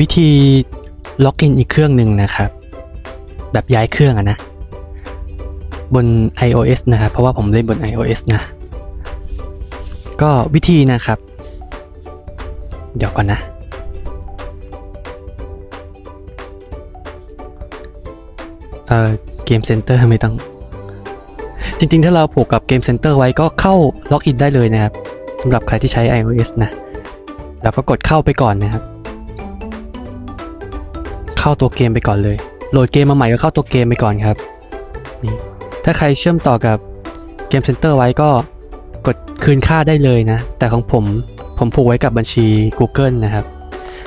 วิธีล็อกอินอีกเครื่องหนึ่งนะครับ แบบย้ายเครื่องอะนะ บน iOS นะครับ เพราะว่าผมเล่นบน iOS นะ ก็วิธีนะครับ เดี๋ยวก่อนนะ เอ่อ เกมเซ็นเตอร์ไม่ต้อง จริงๆ ถ้าเราผูกกับเกมเซ็นเตอร์ไว้ก็เข้าล็อกอินได้เลยนะครับสำหรับใครที่ใช้ iOS นะ แล้วก็กดเข้าไปก่อนนะครับ เข้าตัวเกมไปก่อนเลย โหลดเกมมาใหม่ก็เข้าตัวเกมไปก่อนครับนี่ถ้าใครเชื่อมต่อกับเกมเซ็นเตอร์ไว้ก็กดคืนค่าได้เลยนะ แต่ของผมผมผูกไว้กับบัญชี Google นะครับ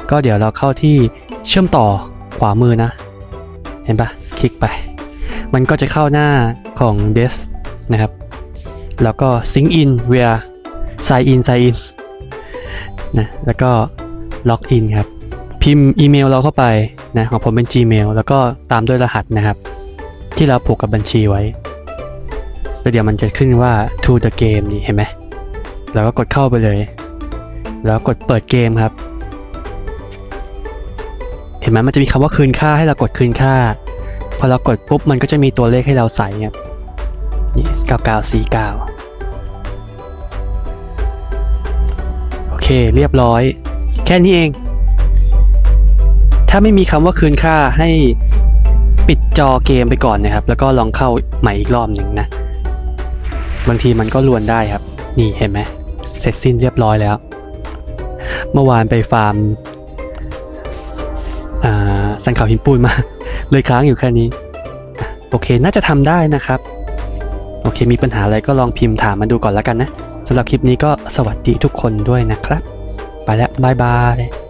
ก็เดี๋ยวเราเข้าที่เชื่อมต่อขวามือนะ เห็นปะคลิกไป มันก็จะเข้าหน้าของ Dev นะครับ แล้วก็ Sync in via sign in sign in นะแล้วก็ log in ครับ พิมพ์อีเมลเราเข้าไป นะของผมเป็น Gmail แล้วก็ตามด้วยรหัสนะครับ ที่เราผูกกับบัญชีไว้แล้วเดี๋ยวมันจะขึ้นว่า to the game นี่เห็นไหมเราก็กดเข้าไปเลย แล้วกดเปิดเกมครับ เห็นไหมมันจะมีคำว่าคืนค่าให้เรากดคืนค่า พอเรากดปุ๊บมันก็จะมีตัวเลขให้เราใส่ครับนี่9949โอเคเรียบร้อย แค่นี้เอง ถ้าไม่มีคำว่าคืนค่าให้ปิดจอเกมไปก่อนนะครับ แล้วก็ลองเข้าใหม่อีกรอบหนึ่งนะ บางทีมันก็ลวนได้ครับ นี่เห็นไหมเสร็จสิ้นเรียบร้อยแล้ว เมื่อวานไปฟาร์มสันเขาหินปูนมา เลยค้างอยู่แค่นี้ โอเคน่าจะทำได้นะครับ โอเคมีปัญหาอะไรก็ลองพิมพ์ถามมาดูก่อนแล้วกันนะสำหรับคลิปนี้ก็สวัสดีทุกคนด้วยนะครับ ไปแล้วบายบาย